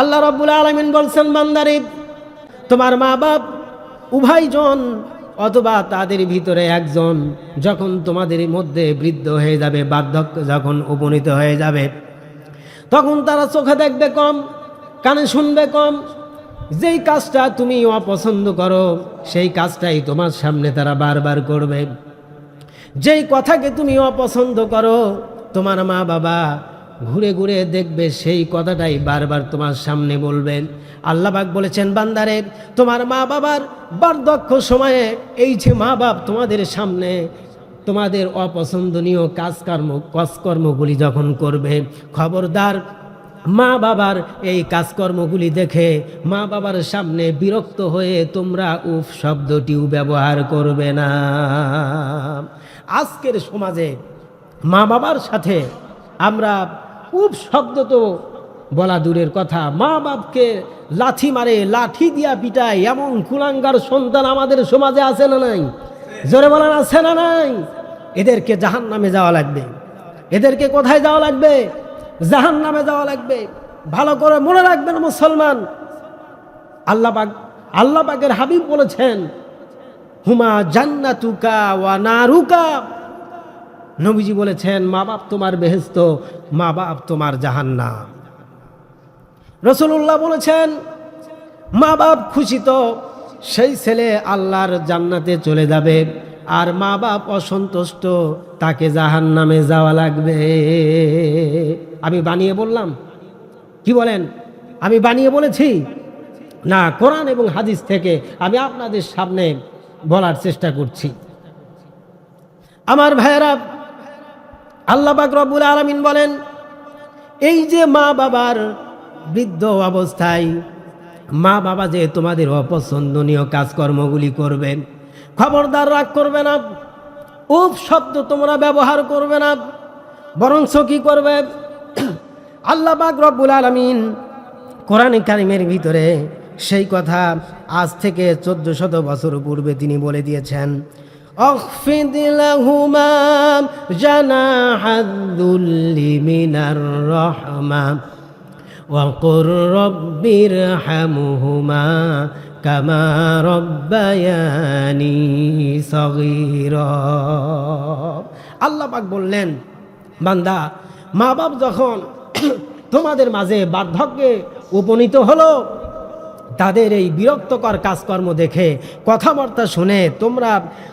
আল্লাহ রব্বুল আলমিন বলছেন, বান্দারে, তোমার মা বাপ উভয়জন অথবা তাদের ভিতরে একজন যখন তোমাদের মধ্যে বৃদ্ধ হয়ে যাবে, বার্ধক্য যখন উপনীত হয়ে যাবে, তখন তারা চোখে দেখবে কম, কানে শুনবে কম। যেই কাজটা তুমি অপছন্দ করো, সেই কাজটাই তোমার সামনে তারা বারবার করবে। যেই কথাকে তুমি অপছন্দ করো, তোমার মা বাবা ঘুরে ঘুরে দেখবে সেই কথাটাই বারবার তোমার সামনে বলবেন। আল্লাহবাক বলেছেন, বান্দারে, তোমার মা বাবার বার্ধক্য সময়ে এই যে মা বাপ তোমাদের সামনে তোমাদের অপছন্দনীয় কাজকর্ম, কাজকর্মগুলি যখন করবে, খবরদার মা বাবার এই কাজকর্মগুলি দেখে মা বাবার সামনে বিরক্ত হয়ে তোমরা উফ শব্দটিও ব্যবহার করবে না। আজকের সমাজে মা বাবার সাথে আমরা উফ শব্দ তো। বলা দূরের কথা, মা বাপকে লাঠি মারে, লাঠি দিয়া পিটায়, এমন কুলাঙ্গার সন্তান আমাদের সমাজে আছে না নাই? জোরে বলেন আছে না নাই? এদেরকে জাহান নামে যাওয়া লাগবে। এদেরকে কোথায় যাওয়া লাগবে? জাহান নামে যাওয়া লাগবে। ভালো করে মনে রাখবেন মুসলমান। আল্লাপাক আল্লাপাকের হাবিব বলেছেন, হুমা জান্নাতুকা ওয়া নারুকা। নবীজি বলেছেন, মা বাপ তোমার বেহেস্ত মা বাপ তোমার জাহান্নাম। রসুল্লাহ বলেছেন, মা বাপ খুশি তো, সেই ছেলে আল্লাহর জান্নাতে চলে যাবে, আর মা বাপ অসন্তুষ্ট, তাকে জাহান নামে যাওয়া লাগবে। আমি বানিয়ে বললাম। কি বলেন? আমি বানিয়ে বলেছি? না, কোরআন এবং হাদিস থেকে আমি আপনাদের সামনে বলার চেষ্টা করছি। আমার ভাইয়েরা আল্লাহ রব্বুল আলমিন বলেন, এই যে মা বাবার বৃদ্ধ অবস্থায়, মা বাবা যে তোমাদের অপছন্দনীয় কাজকর্মগুলি করবেন খবরদার রাগ করবে না উপ শব্দ তোমরা ব্যবহার করবে না, বরঞ্চ কি করবে? আল্লাহ রব্বুল আলমিন কোরআন কারিমের ভিতরে সেই কথা আজ থেকে চোদ্দ শত বছর পূর্বে তিনি বলে দিয়েছেন أخفض لهما جناح الذل من الرحمة وقل رب ارحمهما كما ربياني صغيرا আল্লাহ পাক বললেন বান্দা মা বাপ যখন তোমাদের মাঝে বার্ধক্যে উপনীত হলো তাদের এই বিরক্তকর কাজকর্ম দেখে কথাবার্তা শুনে তোমরা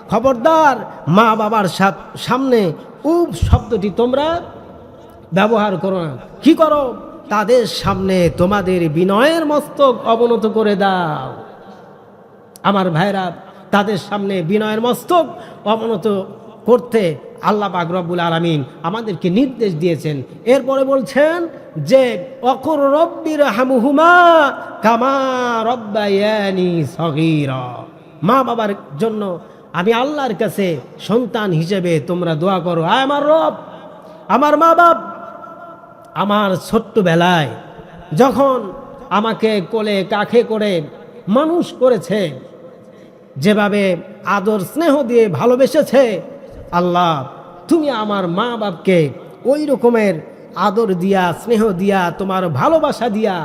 খবরদার মা বাবার সামনে উপ শব্দটি তোমরা ব্যবহার করো না। কি করো? তাদের সামনে তোমাদের বিনয়ের মস্তক অবনত করে দাও। আমার ভাইরা, তাদের সামনে বিনয়ের মস্তক অবনত করতে আল্লাহ পাক রব্বুল আলমিন আমাদেরকে নির্দেশ দিয়েছেন। এরপরে বলছেন যে, অকর রব্বির হামুহুমা কামা রব্বায়ানি সগীরা। মা বাবার জন্য আমি আল্লাহর কাছে সন্তান হিসেবে তোমরা দোয়া করো। আয় আমার রব, আমার মা বাপ, আমার ছোট্টবেলায় যখন আমাকে কোলে কাখে করে মানুষ করেছে, যেভাবে আদর স্নেহ দিয়ে ভালোবেসেছে আল্লাহ, তুমি আমার মা বাপকে ওই রকমের আদর দিয়া, স্নেহ দিয়া, তোমার ভালোবাসা দিয়া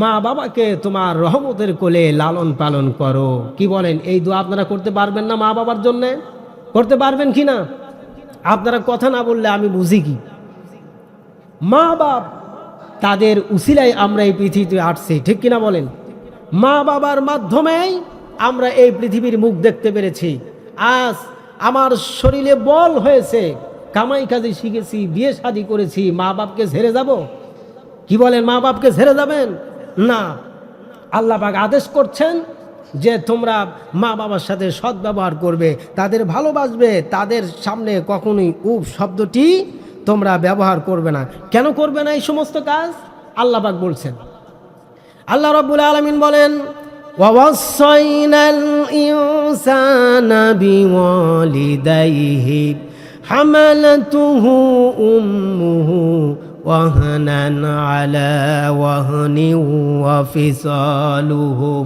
মা বাবাকে তোমার রহমতের কোলে লালন পালন করো। কি বলেন? এই দোয়া আপনারা করতে পারবেন না মা বাবার জন্যে? করতে পারবেন কি না? আপনারা কথা না বললে আমি বুঝি কি? মা বাপ তাদের উসিলায় আমরা এই পৃথিবীতে আসছি, ঠিক কিনা বলেন? মা বাবার মাধ্যমেই আমরা এই পৃথিবীর মুখ দেখতে পেরেছি। আজ আমার শরীরে বল হয়েছে, কামাই কাজে শিখেছি, বিয়ে শাদি করেছি, মা বাপকে ঝেড়ে যাব। কি বলেন, মা বাপকে ঝেড়ে যাবেন? না। আল্লাহ পাক আদেশ করছেন যে তোমরা মা বাবার সাথে সদ্ব্যবহার করবে, তাদের ভালোবাসবে, তাদের সামনে কখনোই উপ শব্দটি তোমরা ব্যবহার করবে না। কেন করবে না এই সমস্ত কাজ? আল্লাহ পাক বলছেন। আল্লাহ রব্বুল আলমিন বলেন ووصينا الإنسان بوالديه حملته أمه وهنا على وهن وفصاله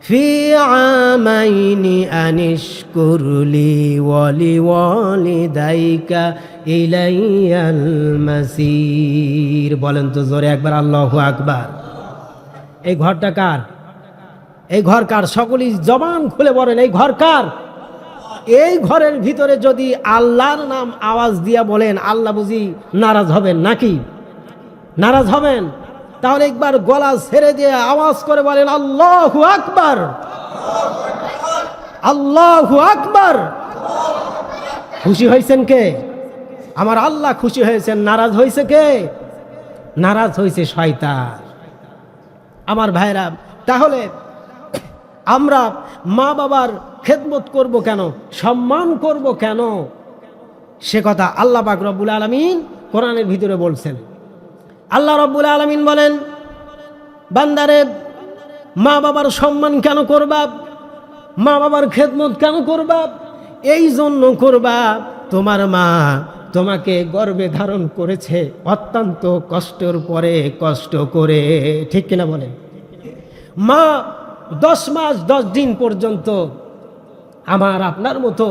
في عامين أن اشكر لي ولوالديك إلي المسير বলেন তো জোরে একবার আল্লাহু আকবার এই ঘরটা কার এই ঘর কার সকলেই জবান খুলে বলেন, এই ঘর কার এই ঘরের ভিতরে যদি আল্লাহর নাম আওয়াজ দিয়া বলেন, আল্লাহ বুঝি নারাজ হবেন নাকি? নারাজ হবেন? তাহলে একবার গলা ছেড়ে দিয়ে আওয়াজ করে বলেন, আল্লাহ আকবার। আল্লাহ আকবার। খুশি হয়েছেন কে? আমার আল্লাহ খুশি হয়েছেন, নারাজ হয়েছে কে? নারাজ হয়েছে শয়তান। আমার ভাইরা, তাহলে আমরা মা বাবার খেদমত করব কেন? সম্মান করব কেন? সে কথা আল্লাহ পাক রব্বুল আলমিন কোরআনের ভিতরে বলছেন। আল্লাহ রব্বুল আলমিন বলেন, বান্দারে, মা বাবার সম্মান কেন করবা? মা বাবার খেদমত কেন করবা? এই জন্য করবা, তোমার মা তোমাকে গর্বে ধারণ করেছে অত্যন্ত কষ্টের পরে কষ্ট করে। ঠিক কিনা বলেন? মা দশ মাস, দশ দিন পর্যন্ত আমার আপনার মতো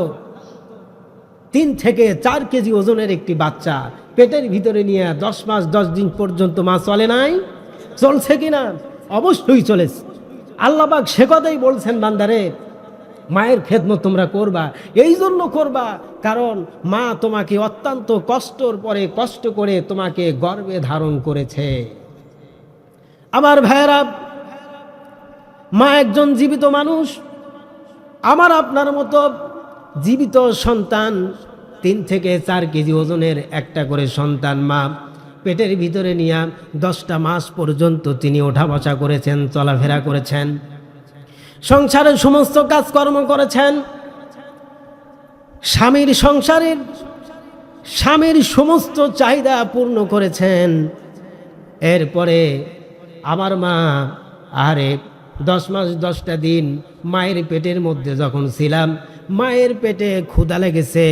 তিন থেকে চার কেজি ওজনের একটি বাচ্চা পেটের ভিতরে নিয়ে দশ মাস, দশ দিন পর্যন্ত মা চলে নাই। চলছে কিনা অবশ্যই চলেছে। আল্লাহবাক সে কথাই বলছেন, বান্দারে, মায়ের খেদমত তোমরা করবা। এই জন্য করবা, কারণ মা তোমাকে অত্যন্ত কষ্টর পরে কষ্ট করে তোমাকে গর্বে ধারণ করেছে। আমার ভাইয়েরা মা একজন জীবিত মানুষ, আমার আপনার মতো জীবিত সন্তান, তিন থেকে চার কেজি ওজনের একটা করে সন্তান মা পেটের ভিতরে নিয়ে দশটা মাস পর্যন্ত তিনি ওঠা বসা করেছেন, চলাফেরা করেছেন, সংসারের সমস্ত কাজকর্ম করেছেন। স্বামীর সংসারের, স্বামীর সমস্ত চাহিদা পূর্ণ করেছেন। এরপরে আমার মা আরে দশ মাস, দশটা দিন মায়ের পেটের মধ্যে যখন ছিলাম, মায়ের পেটে ক্ষুধা লেগেছে।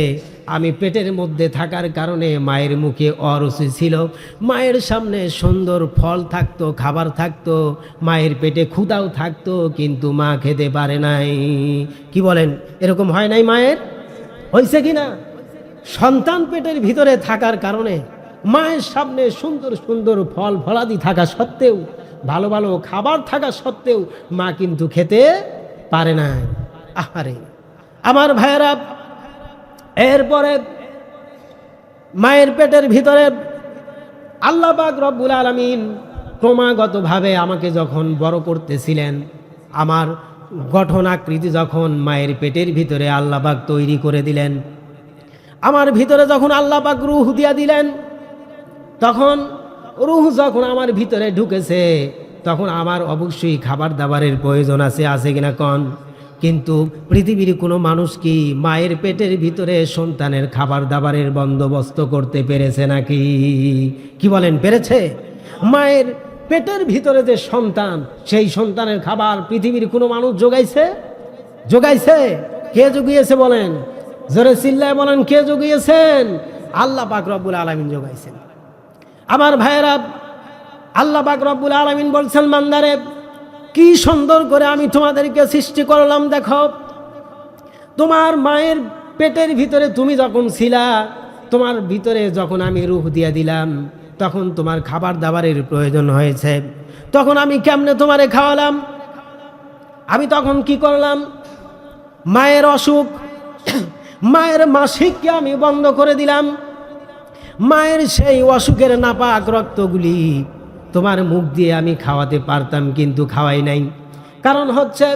আমি পেটের মধ্যে থাকার কারণে মায়ের মুখে অরুচি ছিল। মায়ের সামনে সুন্দর ফল থাকতো, খাবার থাকতো, মায়ের পেটে ক্ষুধাও থাকতো, কিন্তু মা খেতে পারে নাই। কি বলেন, এরকম হয় নাই মায়ের? হয়েছে কি না? সন্তান পেটের ভিতরে থাকার কারণে মায়ের সামনে সুন্দর সুন্দর ফল, ফলাদি থাকা সত্ত্বেও ভালো ভালো খাবার থাকা সত্ত্বেও মা কিন্তু খেতে পারে না। আহারে। আমার ভাইয়েরা, এরপরে মায়ের পেটের ভিতরে আল্লাহবাক রব্বুল আলমিন ক্রমাগতভাবে আমাকে যখন বড় করতেছিলেন, আমার গঠন আকৃতি যখন মায়ের পেটের ভিতরে আল্লাহবাক তৈরি করে দিলেন, আমার ভিতরে যখন আল্লাহবাক রুহ দিয়া দিলেন, তখন রুহ যখন আমার ভিতরে ঢুকেছে, তখন আমার অবশ্যই খাবার দাবারের প্রয়োজন আছে আছে কিনা কন? কিন্তু পৃথিবীর কোনো মানুষ কি মায়ের পেটের ভিতরে সন্তানের খাবার দাবারের বন্দোবস্ত করতে পেরেছে নাকি? কি বলেন, পেরেছে? মায়ের পেটের ভিতরে যে সন্তান, সেই সন্তানের খাবার পৃথিবীর কোনো মানুষ যোগাইছে যোগাইছে কে জুগিয়েছে বলেন? জোরে চিল্লায় বলেন, কে জুগিয়েছেন? আল্লাহ পাক আলমিন যোগাইছেন আমার ভাইয়েরা, আল্লাহ পাক রব্বুল আলমিন বলছেন মান্দারে কি সুন্দর করে আমি তোমাদেরকে সৃষ্টি করলাম, দেখো। তোমার মায়ের পেটের ভিতরে তুমি যখন ছিলা, তোমার ভিতরে যখন আমি রুহ দিয়ে দিলাম, তখন তোমার খাবার দাবারের প্রয়োজন হয়েছে। তখন আমি কেমনে তোমারে খাওয়ালাম? আমি তখন কি করলাম? মায়ের অসুখ, মায়ের মাসিককে আমি বন্ধ করে দিলাম। মায়ের সেই অসুখের নাপাক রক্তগুলি তোমার মুখ দিয়ে আমি খাওয়াতে পারতাম কিন্তু খাওয়াই নাই। কারণ হচ্ছে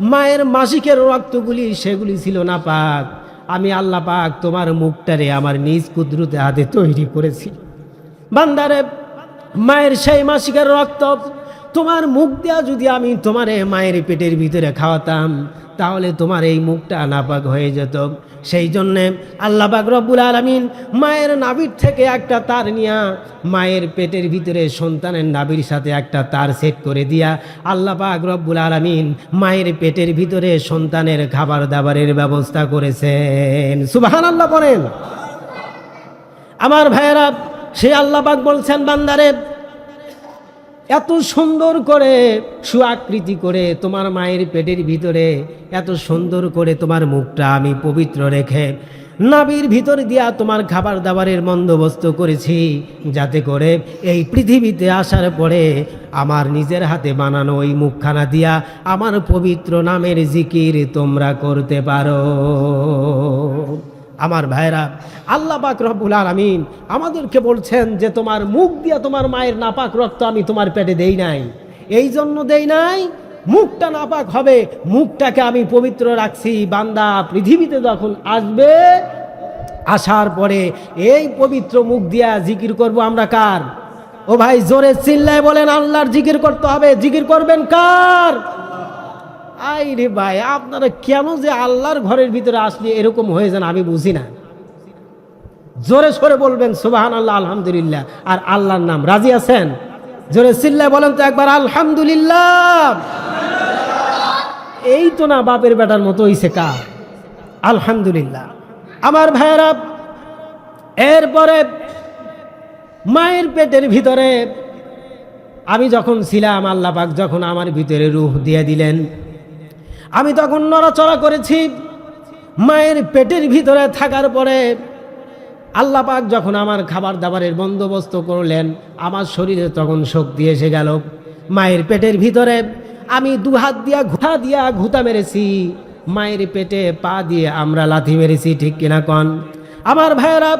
মায়ের মাসিকের রক্তগুলি সেগুলি ছিল না পাক আমি আল্লাহ পাক তোমার মুখটারে আমার নিজ কুদরতে হাতে তৈরি করেছি। বান্দারে, মায়ের সেই মাসিকের রক্ত তোমার মুখ দেওয়া যদি আমি তোমার মায়ের পেটের ভিতরে খাওয়াতাম, তাহলে তোমার এই মুখটা নাপাক হয়ে যেত। সেই জন্যে আল্লাহ রব্বুল আলমিন মায়ের নাবির থেকে একটা তার নিয়া মায়ের পেটের ভিতরে সন্তানের নাবির সাথে একটা তার সেট করে দিয়া আল্লাহ রব্বুল আলমিন মায়ের পেটের ভিতরে সন্তানের খাবার দাবারের ব্যবস্থা করেছেন। সুবাহান আল্লাহ বলেন। আমার ভাইয়েরা, সে আল্লাহ পাক বলছেন, বান্দারে এত সুন্দর করে সুআকৃতি করে তোমার মায়ের পেটের ভিতরে এত সুন্দর করে তোমার মুখটা আমি পবিত্র রেখে নাবির ভিতর দিয়া তোমার খাবার দাবারের বন্দোবস্ত করেছি, যাতে করে এই পৃথিবীতে আসার পরে আমার নিজের হাতে বানানো ওই মুখখানা দিয়া আমার পবিত্র নামের জিকির তোমরা করতে পারো। আমার ভাইরা আল্লাহ পাক রব্বুল আলামিন আমাদেরকে বলছেন যে তোমার মুখ দিয়া তোমার মায়ের নাপাক রক্ত আমি তোমার পেটে দেই নাই। এই জন্য দেই নাই, মুখটা নাপাক হবে, মুখটাকে আমি পবিত্র রাখছি, বান্দা পৃথিবীতে যখন আসবে, আসার পরে এই পবিত্র মুখ দিয়া জিকির করব আমরা কার? ও ভাই, জোরে চিল্লায় বলেন, আল্লাহর জিকির করতে হবে। জিকির করবেন কার? আই রে ভাই, আপনারা কেন যে আল্লাহর ঘরের ভিতরে আসলে এরকম হয়ে যান আমি বুঝি না। জোরে সরে বলবেন সুবাহান আল্লাহ আলহামদুলিল্লাহ। আর আল্লাহর নাম, রাজি আছেন? জোরে চিল্লায় বলেন তো একবার, আলহামদুলিল্লাহ। এই তো না, বাপের বেটার মতো হইছে কা আলহামদুলিল্লাহ। আমার ভাইয়েরা, এরপরে মায়ের পেটের ভিতরে আমি যখন ছিলাম, আল্লাহ পাক যখন আমার ভিতরে রূহ দিয়ে দিলেন আমি তখন নড়াচড়া করেছি। মায়ের পেটের ভিতরে থাকার পরে আল্লাহ পাক যখন আমার খাবার দাবারের বন্দোবস্ত করলেন, আমার শরীরে তখন শক্তি এসে গেল। মায়ের পেটের ভিতরে আমি দু হাত দিয়া ঘুটা দিয়া ঘুতা মেরেছি। মায়ের পেটে পা দিয়ে আমরা লাথি মেরেছি, ঠিক কিনা কন? আমার ভাইয়েরা,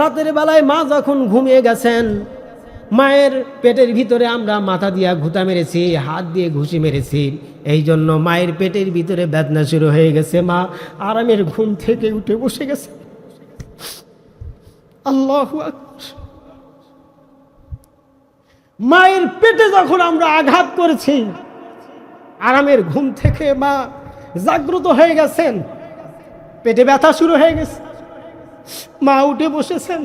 রাতের বেলায় মা যখন ঘুমিয়ে গেছেন মায়ের পেটের ভিতরে আমরা মাথা দিয়া ঘুতা মেরেছি, হাত দিয়ে ঘুষি মেরেছি। এই জন্য মায়ের পেটের ভিতরে বেদনা শুরু হয়ে গেছে মা। আরামের ঘুম থেকে উঠে বসে গেছে। আল্লাহ মায়ের পেটে যখন আমরা আঘাত করেছি, আরামের ঘুম থেকে মা জাগ্রত হয়ে গেছেন। পেটে ব্যথা শুরু হয়ে গেছে। মা উঠে বসেছেন।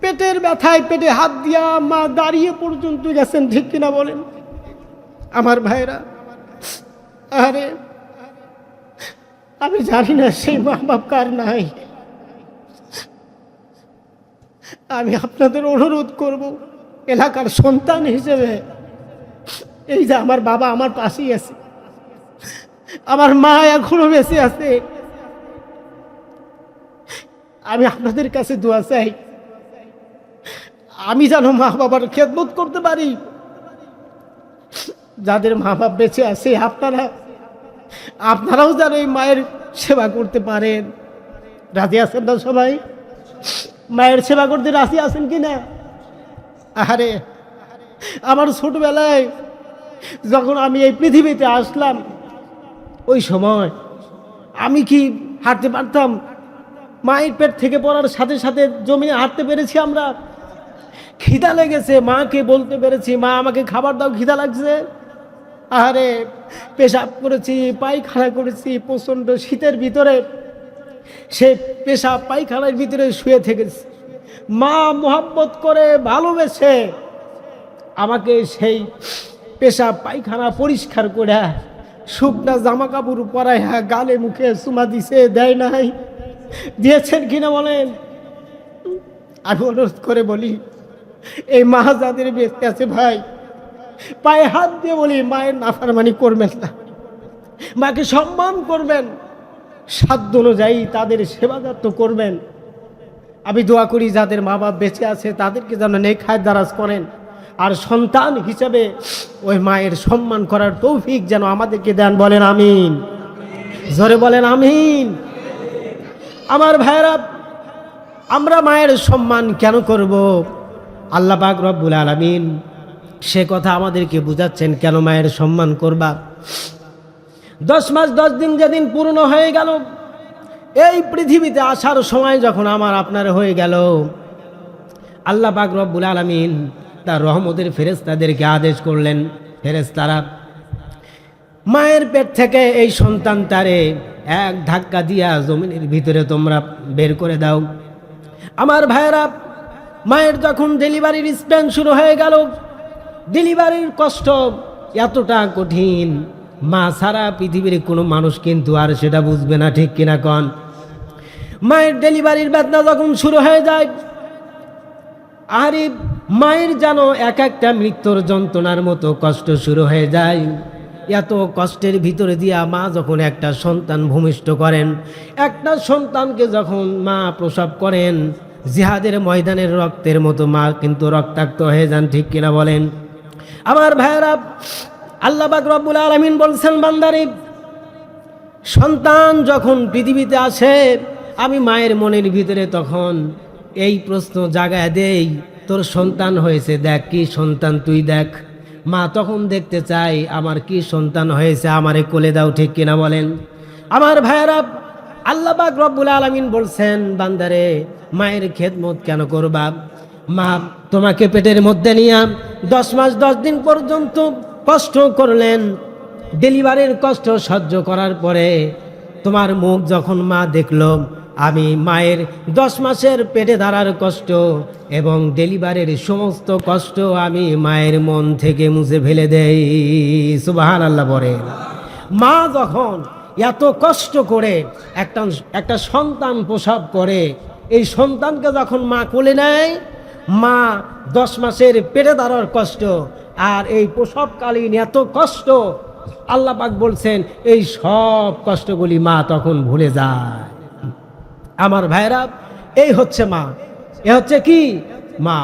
পেটের ব্যথায় পেটে হাত দিয়া মা দাঁড়িয়ে পর্যন্ত গেছেন, ঠিক কিনা বলেন? আমার ভাইরা আরে, আমি জানি না সেই মা বাপ কার নাই। আমি আপনাদের অনুরোধ করব, এলাকার সন্তান হিসেবে, এই যে আমার বাবা আমার পাশেই আছে, আমার মা এখনও বেঁচে আছে, আমি আপনাদের কাছে দোয়া চাই। আমি যেন মা বাবার খেদমত করতে পারি। যাদের মা বাপ বেঁচে আছে, আপনারা, আপনারাও যেন এই মায়ের সেবা করতে পারেন। রাজি আছেন না সবাই? মায়ের সেবা করতে রাজি আছেন কি না আরে আমার ছোটবেলায় যখন আমি এই পৃথিবীতে আসলাম, ওই সময় আমি কি হাঁটতে পারতাম? মায়ের পেট থেকে পড়ার সাথে সাথে জমিনে হাঁটতে পেরেছি আমরা? খিদা লেগেছে, মাকে বলতে পেরেছি, মা, আমাকে খাবার দাও, খিদা লাগছে? আরে পেশাব করেছি, পায়খানা করেছি, প্রচণ্ড শীতের ভিতরে, সে পেশাব পায়খানার ভিতরে শুয়ে থেকেছে। মা মোহাব্বত করে ভালোবেসে আমাকে সেই পেশাব পায়খানা পরিষ্কার করে শুকনা জামা কাপড় পরাইয়া গালে মুখে চুমা দিছে, দেয় নাই। দিয়েছেন কিনা বলেন? আমি অনুরোধ করে বলি এই মা যাদের বেঁচে আছে ভাই। পায়ে হাত দিয়ে বলি, মায়ের নাফারমানি করবেন না। মাকে সম্মান করবেন। সাধ্য অনুযায়ী তাদের সেবা করবেন। আমি দোয়া করি যাদের মা বাপ বেঁচে আছে, তাদেরকে যেন নেখায় দারাজ করেন। আর সন্তান হিসাবে ওই মায়ের সম্মান করার তৌফিক যেন আমাদেরকে দেন বলেন আমিন। জোরে বলেন আমিন। আমার ভাইয়েরা, আমরা মায়ের সম্মান কেন করব? আল্লাহ পাক রব্বুল আলমিন সে কথা আমাদেরকে বুঝাচ্ছেন, কেন মায়ের সম্মান করবা? দশ মাস, দশ দিন যেদিন পূর্ণ হয়ে গেল, এই পৃথিবীতে আসার সময় যখন আমার আপনার হয়ে গেল, আল্লাহ পাক রব্বুল আলমিন তার রহমতের ফেরেস্তাদেরকে আদেশ করলেন ফেরেস্তারা মায়ের পেট থেকে এই সন্তান তারে এক ধাক্কা দিয়া জমিনের ভিতরে তোমরা বের করে দাও। আমার ভাইয়েরা মায়ের যখন ডেলিভারির স্প্যান শুরু হয়ে গেল ডেলিভারির কষ্ট এতটা কঠিন। মা সারা পৃথিবীর কোনো মানুষ কিন্তু আর সেটা বুঝবে না, ঠিক কিনা কন? মায়ের ডেলিভারির বেদনা যখন শুরু হয়ে যায়, আরে মায়ের যেন এক একটা মৃত্যুর যন্ত্রণার মতো কষ্ট শুরু হয়ে যায়। এত কষ্টের ভিতরে দিয়া মা যখন একটা সন্তান ভূমিষ্ঠ করেন, একটা সন্তানকে যখন মা প্রসব করেন জিহাদের ময়দানের রক্তের মতো মা কিন্তু রক্তাক্ত হয়ে যান, ঠিক কিনা বলেন? আমার ভাইয়েরা, আল্লাহ বাক রব্বুল আলমিন বলছেন, বান্দারি, সন্তান যখন পৃথিবীতে আসে, আমি মায়ের মনের ভিতরে তখন এই প্রশ্ন জাগায় দেই, তোর সন্তান হয়েছে, দেখ কি সন্তান তুই দেখ। মা তখন দেখতে চাই আমার কি সন্তান হয়েছে, আমারে কোলে দাও, ঠিক কিনা বলেন? আমার ভাইয়েরা আল্লাহবাক রব্বুল আলমিন বলছেন, বান্দারে, মায়ের খেদমত কেন করবা? মা, তোমাকে পেটের মধ্যে নিয়ে দশ মাস, দশ দিন পর্যন্ত কষ্ট করলেন। ডেলিভারির কষ্ট সহ্য করার পরে তোমার মুখ যখন মা দেখল, আমি মায়ের দশ মাসের পেটে ধরার কষ্ট এবং ডেলিভারির সমস্ত কষ্ট আমি মায়ের মন থেকে মুছে ফেলে দেই। সুবাহান আল্লাহ বলে মা যখন এত কষ্ট করে একটা একটা সন্তান প্রসব করে, এই সন্তানকে যখন মা কোলে নেয়, মা দশ মাসের পেটে দাঁড়ার কষ্ট, আর এই প্রসবকালীন এত কষ্ট, আল্লাহ পাক বলছেন, এই সব কষ্টগুলি মা তখন ভুলে যায়। আমার ভাইরা এই হচ্ছে মা। এ হচ্ছে কি? মা।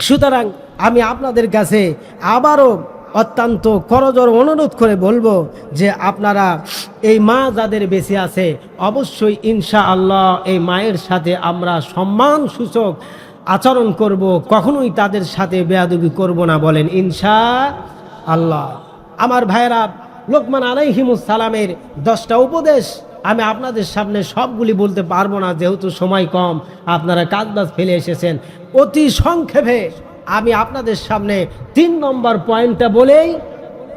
সুতরাং আমি আপনাদের কাছে আবারও অত্যন্ত করজর অনুরোধ করে বলব যে আপনারা এই মা যাদের বেঁচে আছে, অবশ্যই ইনশা আল্লাহ এই মায়ের সাথে আমরা সম্মান সূচক আচরণ করব, কখনোই তাদের সাথে বেয়াদুবি করব না বলেন ইনশা আল্লাহ আমার ভাইয়েরা, লোকমান সালামের দশটা উপদেশ আমি আপনাদের সামনে সবগুলি বলতে পারব না, যেহেতু সময় কম, আপনারা কাজ বাজ ফেলে এসেছেন। অতি সংক্ষেপে আমি আপনাদের সামনে তিন নম্বর পয়েন্টটা বলেই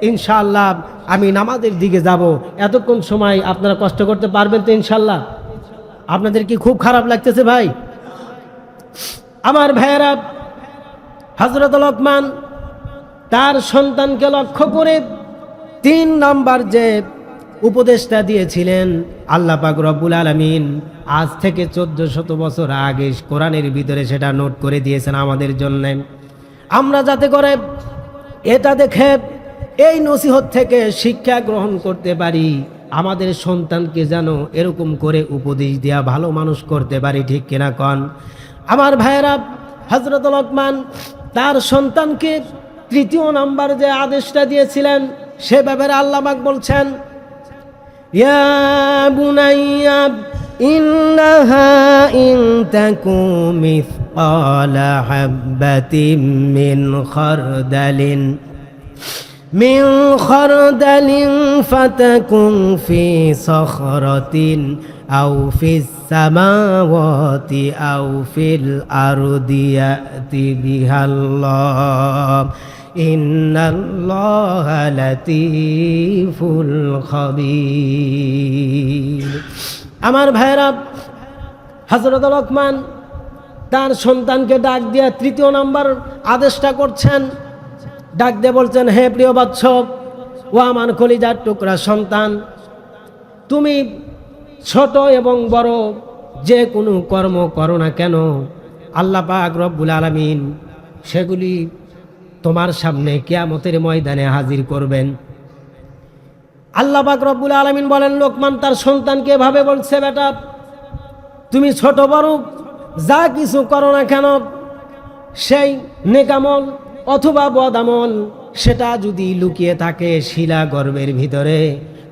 ইনশাআল্লাহ আমি নামাজের দিকে যাব। এতক্ষণ সময় আপনারা কষ্ট করতে পারবেন তো ইনশাল্লাহ আপনাদের কি খুব খারাপ লাগতেছে ভাই? আমার ভাইয়েরা হজরত লকমান তার সন্তানকে লক্ষ্য করে তিন নাম্বার যে উপদেশটা দিয়েছিলেন আল্লাহ পাক রব্বুল আলমিন। আজ থেকে চোদ্দ শত বছর আগে কোরআনের ভিতরে সেটা নোট করে দিয়েছেন আমাদের জন্য। আমরা যাতে করে এটা দেখে এই নসিহত থেকে শিক্ষা গ্রহণ করতে পারি, আমাদের সন্তানকে যেন এরকম করে উপদেশ দেওয়া ভালো মানুষ করতে পারি, ঠিক কিনা কন? আমার ভাইয়েরা হজরত লকমান, তার সন্তানকে তৃতীয় নাম্বার যে আদেশটা দিয়েছিলেন, সে ব্যাপারে আল্লাহবাক বলছেন يا بني إنها إن تك مثقال حبة من خردل من خردل فتكن في صخرة أو في السماوات أو في الأرض يأتي بها الله. ইন্নাল্লাহা লাতিফুল আমার ভাইরা হজরত রকমান তার সন্তানকে ডাক দিয়া তৃতীয় নাম্বার আদেশটা করছেন। ডাক দিয়ে বলছেন, হে প্রিয় বাচ্চ ও আমার কলিজার টুকরা সন্তান, তুমি ছোট এবং বড়, যে কোনো কর্ম করো না কেন? আল্লাপা পাক রব্বুল আলমিন সেগুলি তোমার সামনে কেয়ামতের ময়দানে হাজির করবেন। আল্লাহ বাকরবুল আলমিন বলেন, লোকমান তার সন্তানকে এভাবে বলছে, বেটা, তুমি ছোট বড়, যা কিছু করো না কেন, সেই নেকামল অথবা বদামল, সেটা যদি লুকিয়ে থাকে শিলা গর্বের ভিতরে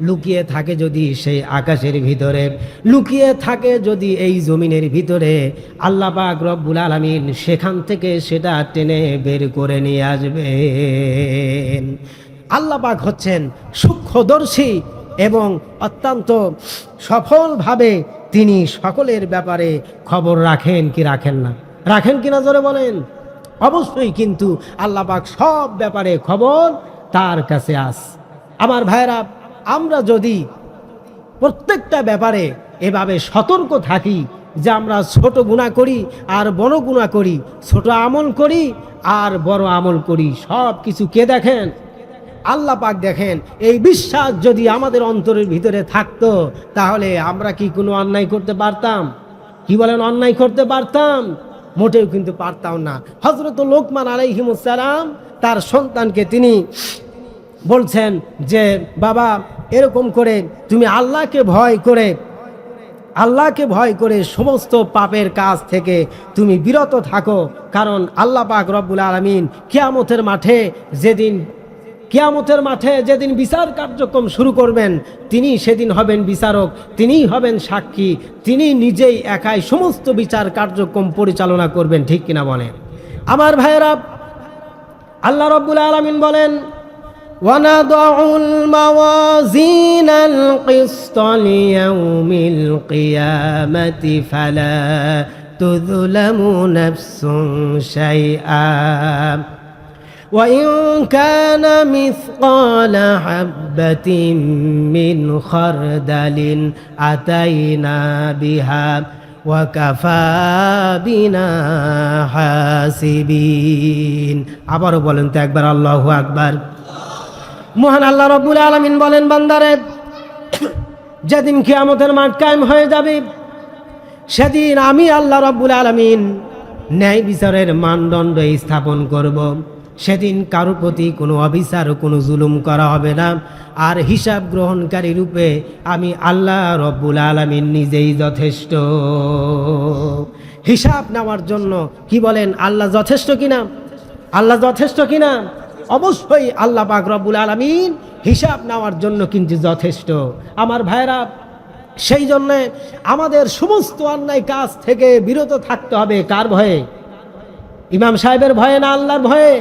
লুকিয়ে থাকে যদি সেই আকাশের ভিতরে, লুকিয়ে থাকে যদি এই জমিনের ভিতরে, আল্লাহ পাক রব্বুল আলমিন সেখান থেকে সেটা টেনে বের করে নিয়ে আসবেন। আল্লাহ পাক হচ্ছেন সূক্ষ্মদর্শী এবং অত্যন্ত সফলভাবে তিনি সকলের ব্যাপারে খবর রাখেন কি রাখেন না। রাখেন কি না জোরে বলেন? অবশ্যই কিন্তু আল্লাহ পাক সব ব্যাপারে খবর তার কাছে আস। আমার ভাইরা আমরা যদি প্রত্যেকটা ব্যাপারে এভাবে সতর্ক থাকি যে আমরা ছোট গুণা করি আর বড় গুণা করি, ছোট আমল করি আর বড় আমল করি, সব কিছু কে দেখেন? আল্লাহ পাক দেখেন। এই বিশ্বাস যদি আমাদের অন্তরের ভিতরে থাকতো, তাহলে আমরা কি কোনো অন্যায় করতে পারতাম? কি বলেন, অন্যায় করতে পারতাম? মোটেও কিন্তু পারতাম না। হজরত লোকমান আলাইহিমুসালাম তার সন্তানকে তিনি বলছেন যে, বাবা, এরকম করে তুমি আল্লাহকে ভয় করে, আল্লাহকে ভয় করে সমস্ত পাপের কাজ থেকে তুমি বিরত থাকো। কারণ আল্লাহ পাক রব্বুল আলমিন কিয়ামতের মাঠে যেদিন, কিয়ামতের মাঠে যেদিন বিচার কার্যক্রম শুরু করবেন, তিনি সেদিন হবেন বিচারক, তিনিই হবেন সাক্ষী, তিনি নিজেই একাই সমস্ত বিচার কার্যক্রম পরিচালনা করবেন। ঠিক কিনা বলেন? আমার ভাইয়েরা, আল্লাহ রব্বুল আলমিন বলেন ونضع الموازين القسط ليوم القيامة فلا تظلم نفس شيئا وإن كان مثقال حبة من خردل أتينا بها وكفى بنا حاسبين আবারও বলেন তো একবার আল্লাহু আকবার মহান আল্লাহ রব্বুল আলমিন বলেন, বান্দারে, যেদিন কিয়ামতের মাঠ কায়েম হয়ে যাবে, সেদিন আমি আল্লাহ রব্বুল আলমিন ন্যায় বিচারের মানদণ্ড স্থাপন করব। সেদিন কারোর প্রতি কোনো অবিচার কোনো জুলুম করা হবে না। আর হিসাব গ্রহণকারী রূপে আমি আল্লাহ রব্বুল আলমিন নিজেই যথেষ্ট। হিসাব নেওয়ার জন্য কি বলেন, আল্লাহ যথেষ্ট কিনা? আল্লাহ যথেষ্ট কিনা? অবশ্যই আল্লাহ পাক আলমিন হিসাব নেওয়ার জন্য কিন্তু যথেষ্ট। আমার ভাইরা সেই জন্যে আমাদের সমস্ত অন্যায় কাজ থেকে বিরত থাকতে হবে। কার ভয়ে? ইমাম সাহেবের ভয়ে না আল্লাহর ভয়ে?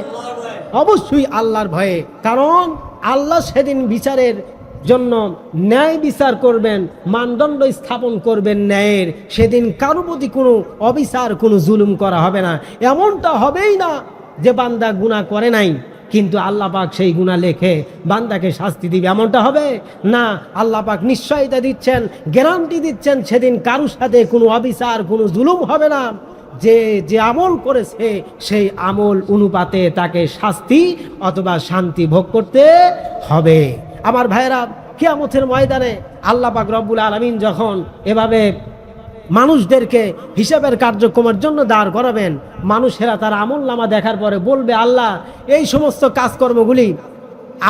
অবশ্যই আল্লাহর ভয়ে। কারণ আল্লাহ সেদিন বিচারের জন্য ন্যায় বিচার করবেন, মানদণ্ড স্থাপন করবেন ন্যায়ের। সেদিন কারও প্রতি কোনো অবিচার, কোনো জুলুম করা হবে না। এমনটা হবেই না যে বান্দা গুণা করে নাই। কিন্তু আল্লাহ পাক সেই গুণা লেখে বান্দাকে শাস্তি দিবে। এমনটা হবে? না, আল্লাহ পাক নিশ্চয়তা দিচ্ছেন, গ্যারান্টি দিচ্ছেন, সেদিন কারুর সাথে কোনো অবিচার, কোনো জুলুম হবে না। যে যে আমল করেছে, সেই আমল অনুপাতে তাকে শাস্তি অথবা শান্তি ভোগ করতে হবে। আমার ভাইয়েরা, কিয়ামতের ময়দানে আল্লাহ পাক রব্বুল আলমিন যখন এভাবে মানুষদেরকে হিসাবের কার্যক্রমের জন্য দাঁড় করাবেন। মানুষেরা তার আমল নামা দেখার পরে বলবে, আল্লাহ, এই সমস্ত কাজকর্মগুলি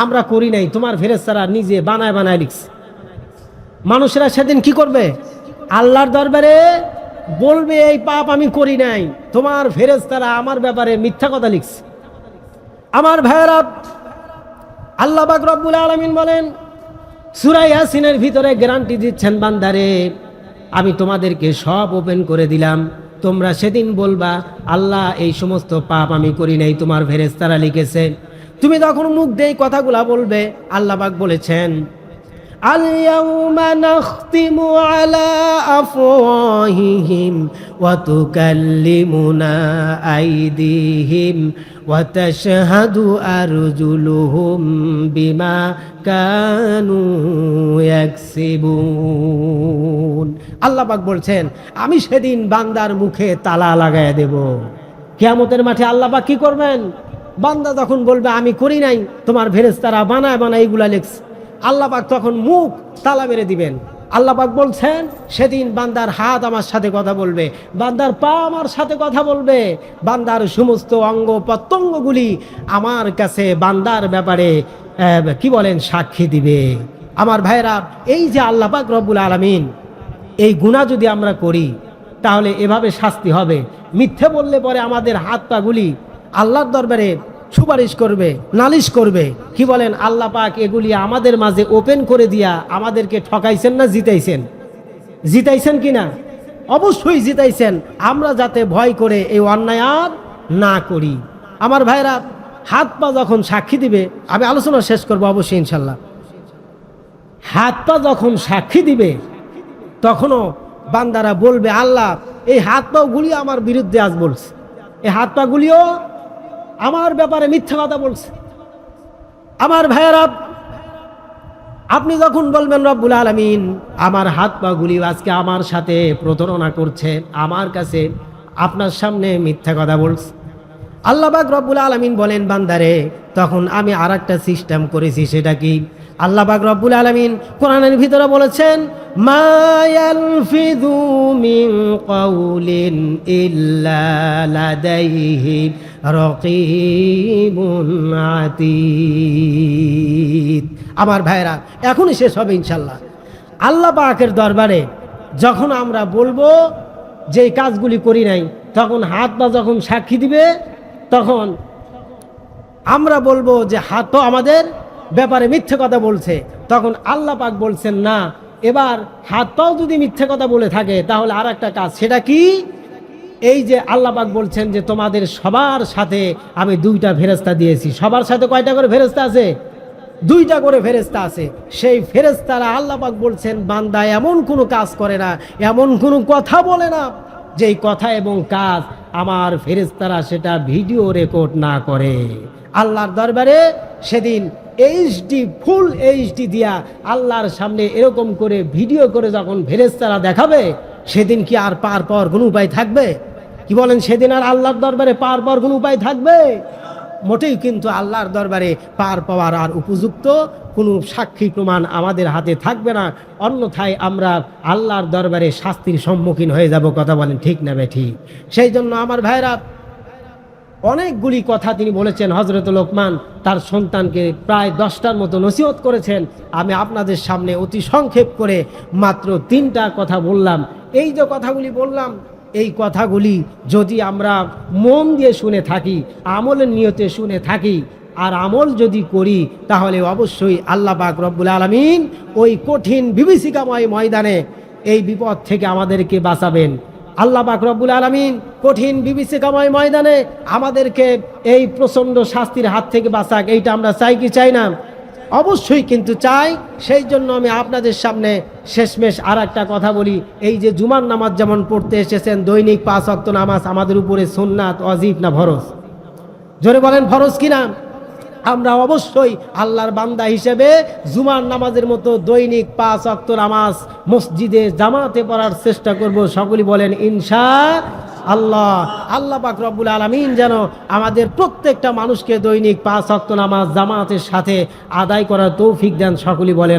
আমরা করি নাই, তোমার ফেরেস্তারা নিজে বানায় বানায় লিখছে। মানুষেরা সেদিন কি করবে? আল্লাহর দরবারে বলবে, এই পাপ আমি করি নাই, তোমার ফেরেস্তারা আমার ব্যাপারে মিথ্যা কথা লিখছে। আমার ভাইয়েরা, আল্লাহ বাক রব্বুল আলমিন বলেন সুরাই ইয়াসিনের ভিতরে গ্যারান্টি দিচ্ছেন বান্দারে আমি তোমাদেরকে সব ওপেন করে দিলাম। তোমরা সেদিন বলবা, আল্লাহ, এই সমস্ত পাপ আমি করি নাই, তোমার ফেরেস্তারা লিখেছে। তুমি তখন মুখ দিয়ে কথাগুলা বলবে আল্লাহবাক বলেছেন اليوم نختم على أفواههم وتكلمنا أيديهم وتشهد أرجلهم بما كانوا يكسبون আল্লাহ পাক বলছেন আমি সেদিন বান্দার মুখে তালা লাগায় দেব কিয়ামতের মাঠে আল্লাহ পাক কি করবেন বান্দা তখন বলবে আমি করি নাই তোমার ভেরেস্তারা বানায় বানায় এইগুলা লেখছে আল্লাহ পাক তখন মুখ তালা মেরে দিবেন। আল্লাহ পাক বলছেন, সেদিন বান্দার হাত আমার সাথে কথা বলবে, বান্দার পা আমার সাথে কথা বলবে, বান্দার সমস্ত অঙ্গ প্রত্যঙ্গগুলি আমার কাছে বান্দার ব্যাপারে কি বলেন, সাক্ষী দিবে। আমার ভাইরা এই যে আল্লাহ পাক রব্বুল আলমিন, এই গুণা যদি আমরা করি, তাহলে এভাবে শাস্তি হবে। মিথ্যে বললে পরে আমাদের হাত পাগুলি আল্লাহর দরবারে সুপারিশ করবে, নালিশ করবে। কি বলেন, আল্লাহ পাক এগুলি আমাদের মাঝে ওপেন করে দিয়া আমাদেরকে ঠকাইছেন না জিতাইছেন? জিতাইছেন কি না? অবশ্যই জিতাইছেন। আমরা যাতে ভয় করে এই অন্যায় আর না করি। আমার ভাইরা, হাত পা যখন সাক্ষী দিবে, আমি আলোচনা শেষ করব অবশ্যই ইনশাল্লাহ। হাত পা যখন সাক্ষী দিবে, তখনও বান্দারা বলবে, আল্লাহ, এই হাত পা গুলি আমার বিরুদ্ধে আজ বলছে। এই হাত পা গুলিও আমার ব্যাপারে মিথ্যা কথা বলছে। আমার ভাইয়েরা, আপনি যখন বলবেন রব্বুল আলমিন, আমার হাত পা গুলি আজকে আমার সাথে প্রতারণা করছে, আমার কাছে আপনার সামনে মিথ্যা কথা বলছে। আল্লাহবাক রব্বুল আলমিন বলেন, বান্দারে, তখন আমি আর একটা সিস্টেম করেছি, সেটা কি? আল্লাহবাক রব্বুল আলমিন কোরআনের ভিতরে বলেছেন মায়ালফিদু আতীদ। আমার ভাইরা, এখনই শেষ হবে ইনশাল্লাহ আল্লাহ পাকের দরবারে যখন আমরা বলব যে কাজগুলি করি নাই, তখন হাত পা যখন সাক্ষী দিবে, তখন আমরা বলব যে হাত তো আমাদের ব্যাপারে মিথ্যে কথা বলছে। তখন আল্লাহ পাক বলছেন, না, এবার হাত পাও যদি মিথ্যে কথা বলে থাকে, তাহলে আর একটা কাজ, সেটা কি? এই যে আল্লাহ পাক বলছেন যে তোমাদের সবার সাথে আমি দুইটা ফেরেস্তা দিয়েছি। সবার সাথে কয়টা করে ফেরেস্তা আছে? দুইটা করে ফেরেস্তা আছে। সেই ফেরেস্তারা আল্লাহ পাক বলছেন, বান্দা এমন কোনো কাজ করে না, এমন কোনো কথা বলে না, যেই কথা এবং কাজ আমার ফেরেস্তারা সেটা ভিডিও রেকর্ড না করে। আল্লাহর দরবারে সেদিন এইচডি, ফুল এইচডি দিয়া আল্লাহর সামনে এরকম করে ভিডিও করে যখন ফেরেস্তারা দেখাবে, সেদিন কি আর পার পাওয়ার কোনো উপায় থাকবে? কি বলেন, সেদিন আর আল্লাহর দরবারে পার পাওয়ার কোনো উপায় থাকবে? মোটেই কিন্তু আল্লাহর দরবারে পার পাওয়ার আর উপযুক্ত কোনো সাক্ষী প্রমাণ আমাদের হাতে থাকবে না। অন্যথায় আমরা আল্লাহর দরবারে শাস্তির সম্মুখীন হয়ে যাব, কথা বলেন ঠিক না ঠিক? সেই জন্য আমার ভাইরা অনেকগুলি কথা তিনি বলেছেন হজরত লোকমান, তার সন্তানকে প্রায় দশটার মতো নসিহত করেছেন। আমি আপনাদের সামনে অতি সংক্ষেপ করে মাত্র তিনটা কথা বললাম। এই যে কথাগুলি বললাম এই কথাগুলি যদি আমরা মন দিয়ে শুনে থাকি আমলের নিয়তে শুনে থাকি, আর আমল যদি করি, তাহলে অবশ্যই আল্লাহ পাক রব্বুল আলমিন ওই কঠিন বিভীষিকাময় ময়দানে এই বিপদ থেকে আমাদেরকে বাঁচাবেন। আল্লাহ পাক রব্বুল আলমিন কঠিন বিভীষিকাময় ময়দানে আমাদেরকে এই প্রচণ্ড শাস্তির হাত থেকে বাঁচাক, এইটা আমরা চাই কি, চাই না? অবশ্যই কিন্তু চাই, সেই জন্য আমি আপনাদের সামনে শেষমেশ আর একটা কথা বলি। এই যে জুমার নামাজ যেমন পড়তে এসেছেন, দৈনিক পাঁচ অক্ত নামাজ আমাদের উপরে সোননাথ অজিব না ভরস? জোরে বলেন ফরজ কিনা আমরা অবশ্যই আল্লাহর বান্দা হিসেবে জুমার নামাজের মতো দৈনিক পাঁচ অক্ত নামাজ মসজিদে জামাতে পড়ার চেষ্টা করব। সকলে বলেন, ইনশা আল্লাহ। আল্লাহ পাক রব্বুল আলমিন যেন আমাদের প্রত্যেকটা মানুষকে দৈনিক পাঁচ অক্ত নামাজ জামাতের সাথে আদায় করার তৌফিক দেন। সকলে বলেন